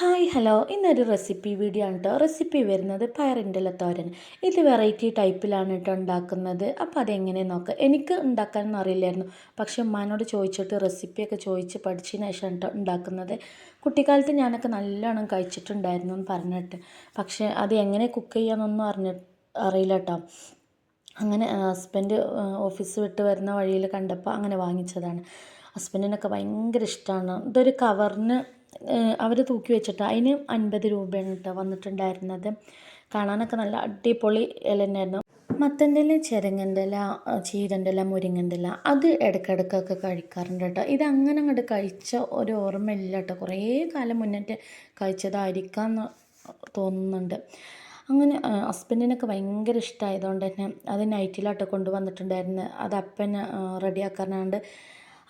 Hi hello. ഇന്നൊരു recipe video ആണ് കേട്ടോ റെസിപ്പി വരുന്നത് പയറിന്റെ തോരൻ ഇത് വെറൈറ്റി ടൈപ്പിലാണ് കേട്ടോ ഉണ്ടാക്കുന്നത്. അപ്പോൾ അതെങ്ങനെ നോക്കാം. എനിക്ക് ഉണ്ടാക്കാനൊന്നും അറിയില്ലായിരുന്നു. പക്ഷേ ഉമ്മാനോട് ചോദിച്ചിട്ട് റെസിപ്പിയൊക്കെ ചോദിച്ച് പഠിച്ചതിന് ശേഷം കേട്ടോ ഉണ്ടാക്കുന്നത്. കുട്ടിക്കാലത്ത് ഞാനൊക്കെ നല്ലോണം കഴിച്ചിട്ടുണ്ടായിരുന്നു എന്ന് പറഞ്ഞിട്ട്. പക്ഷേ അത് എങ്ങനെ കുക്ക് ചെയ്യാമെന്നൊന്നും അറിഞ്ഞ അറിയില്ല കേട്ടോ അങ്ങനെ ഹസ്ബൻഡ് ഓഫീസ് വിട്ട് വരുന്ന വഴിയിൽ കണ്ടപ്പോൾ അങ്ങനെ വാങ്ങിച്ചതാണ്. ഹസ്ബൻഡിനൊക്കെ ഭയങ്കര ഇഷ്ടമാണ് ഇതൊരു കവറിന് അവർ തൂക്കി വെച്ചിട്ട് അതിന് അൻപത് രൂപയാണ് കേട്ടോ വന്നിട്ടുണ്ടായിരുന്നത്. കാണാനൊക്കെ നല്ല അടിപൊളി ഇല തന്നെയായിരുന്നു മത്തന്റെ ഇല ചെരങ്ങന്റെ ഇല ചീരന്റെ ഇല മുരിങ്ങന്റെ ഇല അത് ഇടയ്ക്കിടയ്ക്കൊക്കെ കഴിക്കാറുണ്ട് കേട്ടോ ഇത് അങ്ങനെ അങ്ങോട്ട് കഴിച്ച ഒരു ഓർമ്മയില്ല കേട്ടോ കുറേ കാലം മുന്നേ കഴിച്ചതായിരിക്കാം തോന്നുന്നുണ്ട്. അങ്ങനെ ഹസ്ബൻഡിനൊക്കെ ഭയങ്കര ഇഷ്ടമായതുകൊണ്ട് തന്നെ അത് നൈറ്റിലാട്ടോ കൊണ്ടുവന്നിട്ടുണ്ടായിരുന്നു. അത് അപ്പൻ റെഡിയാക്കാനാണ്ട്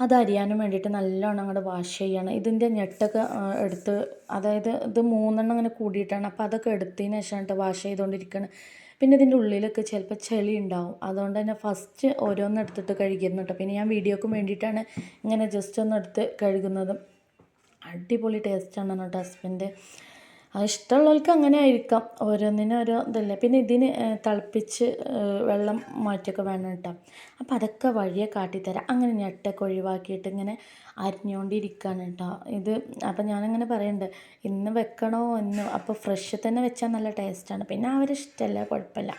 അത് അരിയാനും വേണ്ടിയിട്ട് നല്ലോണം അങ്ങോട്ട് വാഷ് ചെയ്യണം. ഇതിന്റെ ഞെട്ടൊക്കെ എടുത്ത് അതായത് ഇത് മൂന്നെണ്ണം അങ്ങനെ കൂടിയിട്ടാണ്. അപ്പോൾ അതൊക്കെ എടുത്തതിന് ശേഷമാണ് വാഷ് ചെയ്തുകൊണ്ടിരിക്കുന്നത് പിന്നെ ഇതിന്റെ ഉള്ളിലൊക്കെ ചിലപ്പോൾ ചെളി ഉണ്ടാവും അതുകൊണ്ട് തന്നെ ഫസ്റ്റ് ഓരോന്ന് എടുത്തിട്ട് കഴുകിയിരുന്നു കേട്ടോ പിന്നെ ഞാൻ വീഡിയോക്കും വേണ്ടിയിട്ടാണ് ഇങ്ങനെ ജസ്റ്റ് ഒന്ന് എടുത്ത് കഴുകുന്നത്. അടിപൊളി ടേസ്റ്റാണ് കേട്ടോ ഹസ്ബൻഡ് അത് ഇഷ്ടമുള്ളവർക്ക് അങ്ങനെ ആയിരിക്കാം. ഓരോന്നിനും ഓരോ ഇതല്ലേ. പിന്നെ ഇതിന് തിളപ്പിച്ച് വെള്ളം മാറ്റിയൊക്കെ വേണം കേട്ടോ. അപ്പോൾ അതൊക്കെ വഴിയെ കാട്ടിത്തരാം. അങ്ങനെ ഞെട്ടൊക്കെ ഒഴിവാക്കിയിട്ട് ഇങ്ങനെ അരിഞ്ഞുകൊണ്ടിരിക്കുകയാണ് കേട്ടോ. ഇത് അപ്പം ഞാനങ്ങനെ പറയുന്നുണ്ട് ഇന്ന് വെക്കണോ? എന്ന് അപ്പോൾ ഫ്രഷ് തന്നെ വെച്ചാൽ നല്ല ടേസ്റ്റാണ് പിന്നെ അവരിഷ്ടമല്ല കുഴപ്പമില്ല.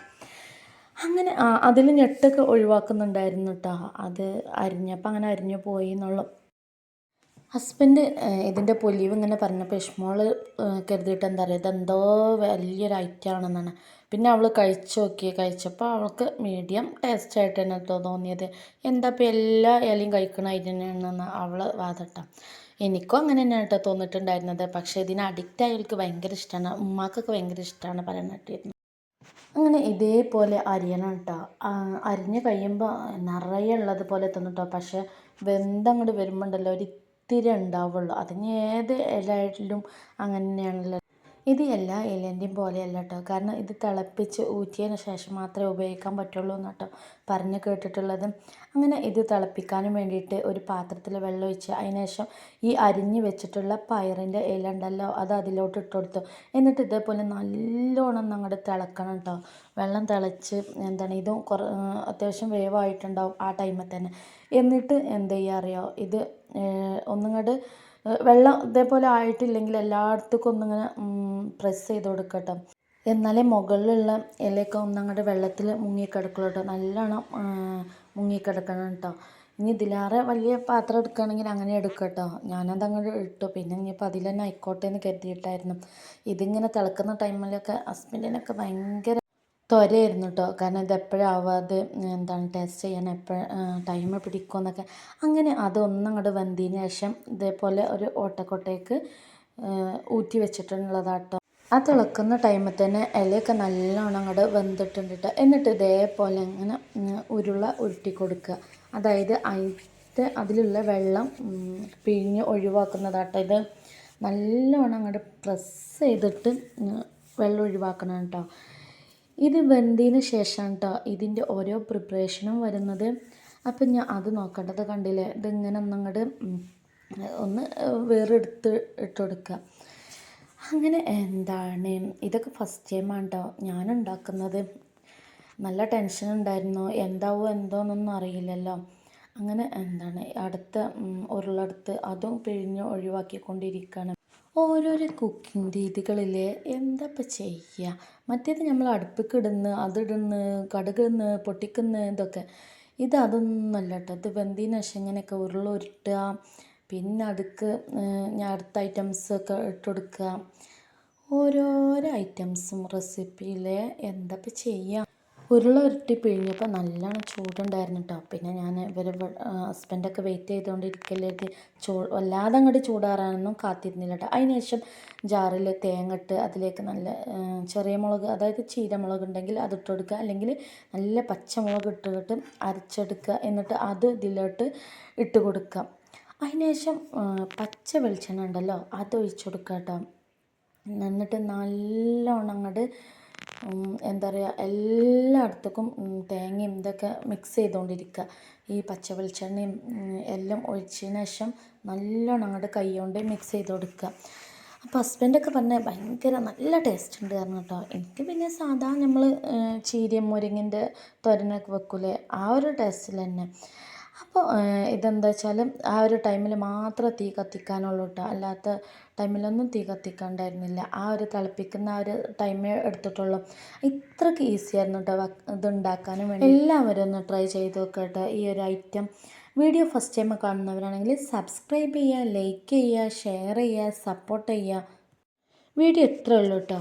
അങ്ങനെ അതിൽ ഞെട്ടൊക്കെ ഒഴിവാക്കുന്നുണ്ടായിരുന്നു കേട്ടോ. അത് അരിഞ്ഞപ്പോൾ അങ്ങനെ അരിഞ്ഞു പോയി എന്നുള്ളു. ഹസ്ബൻഡ് ഇതിന്റെ പൊലിവ് ഇങ്ങനെ പറഞ്ഞപ്പോൾ ഇഷ്മോൾ കരുതിയിട്ട് എന്താ പറയുക ഇതെന്തോ വലിയൊരു ഐറ്റം ആണെന്നാണ് പിന്നെ അവൾ കഴിച്ചു നോക്കി കഴിച്ചപ്പോൾ അവൾക്ക് മീഡിയം ടേസ്റ്റ് ആയിട്ട് തന്നെ തോന്നിയത്. എന്താ ഇപ്പോൾ എല്ലാ ഇലയും കഴിക്കണ ഇതിനാണെന്ന് അവൾ വാദട്ട. എനിക്കും അങ്ങനെ തന്നെയാണ് കേട്ടോ തോന്നിയിട്ടുണ്ടായിരുന്നത് പക്ഷേ ഇതിന് അഡിക്റ്റ് ആയവർക്ക് ഭയങ്കര ഇഷ്ടമാണ് ഉമ്മാക്കൊക്കെ ഭയങ്കര ഇഷ്ടമാണ് പറയുന്നിട്ടിരുന്നു അങ്ങനെ ഇതേപോലെ അരിയണം കേട്ടോ അരിഞ്ഞ് കഴിയുമ്പോൾ നിറയെ ഉള്ളത് പോലെ തോന്നും കേട്ടോ പക്ഷേ വെന്തങ്ങോട്ട് വരുമ്പോണ്ടല്ലോ ഒരു ഇത്തിരി ഉണ്ടാവുള്ളൂ. അതിന് ഏത് ഇലയിലും അങ്ങനെ തന്നെയാണല്ലോ ഇത് എല്ലാ ഇലേന്റെയും പോലെയല്ല കേട്ടോ കാരണം ഇത് തിളപ്പിച്ച് ഊറ്റിയതിന് ശേഷം മാത്രമേ ഉപയോഗിക്കാൻ പറ്റുള്ളൂ എന്ന് കേട്ടോ പറഞ്ഞ് കേട്ടിട്ടുള്ളത്. അങ്ങനെ ഇത് തിളപ്പിക്കാനും വേണ്ടിയിട്ട് ഒരു പാത്രത്തിൽ വെള്ളം ഒഴിച്ച് അതിന് ശേഷം ഈ അരിഞ്ഞ് വെച്ചിട്ടുള്ള പയറിന്റെ ഇല ഉണ്ടല്ലോ അത് അതിലോട്ട് ഇട്ട് കൊടുത്തു. എന്നിട്ട് ഇതേപോലെ നല്ലോണം അങ്ങോട്ട് തിളക്കണം കേട്ടോ വെള്ളം തിളച്ച് എന്താണ് ഇതും കുറ അത്യാവശ്യം വേവായിട്ടുണ്ടാവും ആ ടൈമിൽ തന്നെ. എന്നിട്ട് എന്ത് ചെയ്യുക അറിയോ ഇത് ഒന്നുങ്ങോട്ട് വെള്ളം ഇതേപോലെ ആയിട്ടില്ലെങ്കിൽ എല്ലായിടത്തേക്കും ഒന്നിങ്ങനെ പ്രസ് ചെയ്ത് കൊടുക്കുക കേട്ടോ എന്നാലേ മുകളിലുള്ള ഇലയൊക്കെ ഒന്നങ്ങോട്ട് വെള്ളത്തിൽ മുങ്ങിക്കിടക്കുള്ളൂ കേട്ടോ. നല്ലോണം മുങ്ങിക്കിടക്കണം കേട്ടോ. ഇനി ഇതിലേറെ വലിയ പാത്രം എടുക്കുകയാണെങ്കിൽ അങ്ങനെ എടുക്കുക കേട്ടോ ഞാനത് അങ്ങോട്ട് ഇട്ടു. പിന്നെ ഇനിയിപ്പോൾ അതിൽ തന്നെ ആയിക്കോട്ടെ എന്ന് കരുതിയിട്ടായിരുന്നു. ഇതിങ്ങനെ തിളക്കുന്ന ടൈമിലൊക്കെ ഹസ്ബൻഡിനൊക്കെ ഭയങ്കര ത്വരയായിരുന്നു കേട്ടോ കാരണം ഇത് എപ്പോഴാവാതെ എന്താണ് ടെസ്റ്റ് ചെയ്യാൻ എപ്പോഴും ടൈം പിടിക്കുമെന്നൊക്കെ അങ്ങനെ അതൊന്നും അങ്ങോട്ട് വന്തിന് ശേഷം ഇതേപോലെ ഒരു ഓട്ടക്കൊട്ടയ്ക്ക് ഊറ്റി വെച്ചിട്ടുള്ളതാട്ടോ. ആ തിളക്കുന്ന ടൈമിൽ തന്നെ ഇലയൊക്കെ നല്ലോണം അങ്ങോട്ട് വെന്തിട്ടുണ്ട് കേട്ടോ എന്നിട്ട് ഇതേപോലെ അങ്ങനെ ഉരുള ഉരുട്ടി കൊടുക്കുക. അതായത് അതിന്റെ അതിലുള്ള വെള്ളം പിഴിഞ്ഞ് ഒഴിവാക്കുന്നതാട്ടോ ഇത്. നല്ലോണം അങ്ങോട്ട് പ്രസ് ചെയ്തിട്ട് വെള്ളം ഒഴിവാക്കണം കേട്ടോ ഇത് വെന്തതിന് ശേഷമാണ് കേട്ടോ ഇതിന്റെ ഓരോ പ്രിപ്പറേഷനും വരുന്നത്. അപ്പം ഞാൻ അത് നോക്കേണ്ടത് കണ്ടില്ലേ? ഇതിങ്ങനെ ഒന്നങ്ങോട്ട് ഒന്ന് വേറെടുത്ത് ഇട്ട് കൊടുക്കുക അങ്ങനെ എന്താണ്? ഇതൊക്കെ ഫസ്റ്റ് ടൈമാണ് കേട്ടോ ഞാൻ ഉണ്ടാക്കുന്നത്. നല്ല ടെൻഷൻ ഉണ്ടായിരുന്നു. എന്താവോ എന്തോന്നൊന്നും അറിയില്ലല്ലോ. അങ്ങനെ എന്താണ്? അടുത്ത ഉരുളെടുത്ത് അതും പിഴിഞ്ഞ് ഒഴിവാക്കിക്കൊണ്ടിരിക്കുകയാണ് ഓരോരോ കുക്കിംഗ് രീതികളില്ലേ എന്താ ഇപ്പം ചെയ്യുക മറ്റേത് നമ്മൾ അടുപ്പിക്കിടുന്ന് അതിടുന്ന് അതിടുന്നു പൊട്ടിക്കുന്ന ഇതൊക്കെ. ഇത് അതൊന്നുമല്ല കേട്ടോ ഇത് വെന്തതിന് ശേഷം ഇങ്ങനെയൊക്കെ ഉരുള പിന്നെ അടുക്ക് അടുത്ത ഐറ്റംസൊക്കെ ഇട്ട് കൊടുക്കുക. ഓരോരോ ഐറ്റംസും റെസിപ്പിയിലെ എന്താ ഇപ്പം ചെയ്യുക ഉരുള ഉരുട്ടി പിഴിഞ്ഞപ്പോൾ നല്ലോണം ചൂടുണ്ടായിരുന്നു കേട്ടോ പിന്നെ ഞാൻ ഇവർ ഹസ്ബൻഡൊക്കെ വെയിറ്റ് ചെയ്തുകൊണ്ടിരിക്കല്ലേ ചൂ വല്ലാതെ അങ്ങോട്ട് ചൂടാറാനൊന്നും കാത്തിരുന്നില്ല കേട്ടോ അതിന് ശേഷം ജാറിൽ തേങ്ങ ഇട്ട് അതിലേക്ക് നല്ല ചെറിയ മുളക് അതായത് ചീരമുളക് ഉണ്ടെങ്കിൽ അത് ഇട്ട് കൊടുക്കുക. അല്ലെങ്കിൽ നല്ല പച്ചമുളക് ഇട്ടിട്ട് അരച്ചെടുക്കുക. എന്നിട്ട് അത് ഇതിലോട്ട് ഇട്ട് കൊടുക്കുക. അതിന് ശേഷം പച്ച വെളിച്ചെണ്ണ ഉണ്ടല്ലോ അത് ഒഴിച്ചു കൊടുക്കുക കേട്ടോ. എന്നിട്ട് നല്ലോണം അങ്ങോട്ട് എന്താ പറയുക എല്ലായിടത്തേക്കും തേങ്ങയും ഇതൊക്കെ മിക്സ് ചെയ്തുകൊണ്ടിരിക്കുക ഈ പച്ച വെളിച്ചെണ്ണയും എല്ലാം ഒഴിച്ചതിന് ശേഷം നല്ലോണം അങ്ങോട്ട് കൈ കൊണ്ട് മിക്സ് ചെയ്ത് കൊടുക്കുക അപ്പോൾ ഹസ്ബൻഡൊക്കെ പറഞ്ഞ ഭയങ്കര നല്ല ടേസ്റ്റ് ഉണ്ട് കാരണം കേട്ടോ. എനിക്ക് പിന്നെ സാധാ നമ്മൾ ചീരയും മുരിങ്ങിന്റെ തോരനൊക്കെ വെക്കൂലേ ആ ഒരു ടേസ്റ്റിൽ തന്നെ. അപ്പോൾ ഇതെന്താ വെച്ചാൽ ആ ഒരു ടൈമിൽ മാത്രം തീ കത്തിക്കാനുള്ളൂ കേട്ടോ അല്ലാത്ത ടൈമിലൊന്നും തീ കത്തിക്കണ്ടായിരുന്നില്ല. ആ ഒരു തിളപ്പിക്കുന്ന ആ ഒരു ടൈമേ എടുത്തിട്ടുള്ളൂ. ഇത്രയ്ക്ക് ഈസി ആയിരുന്നു കേട്ടോ ഇത് ഉണ്ടാക്കാനും വേണ്ടി. എല്ലാവരും ഒന്ന് ട്രൈ ചെയ്ത് നോക്കട്ടെ ഈ ഒരു ഐറ്റം വീഡിയോ ഫസ്റ്റ് ടൈം കാണുന്നവരാണെങ്കിൽ സബ്സ്ക്രൈബ് ചെയ്യുക ലൈക്ക് ചെയ്യുക ഷെയർ ചെയ്യുക സപ്പോർട്ട് ചെയ്യുക. വീഡിയോ ഇത്രയേ ഉള്ളൂ കേട്ടോ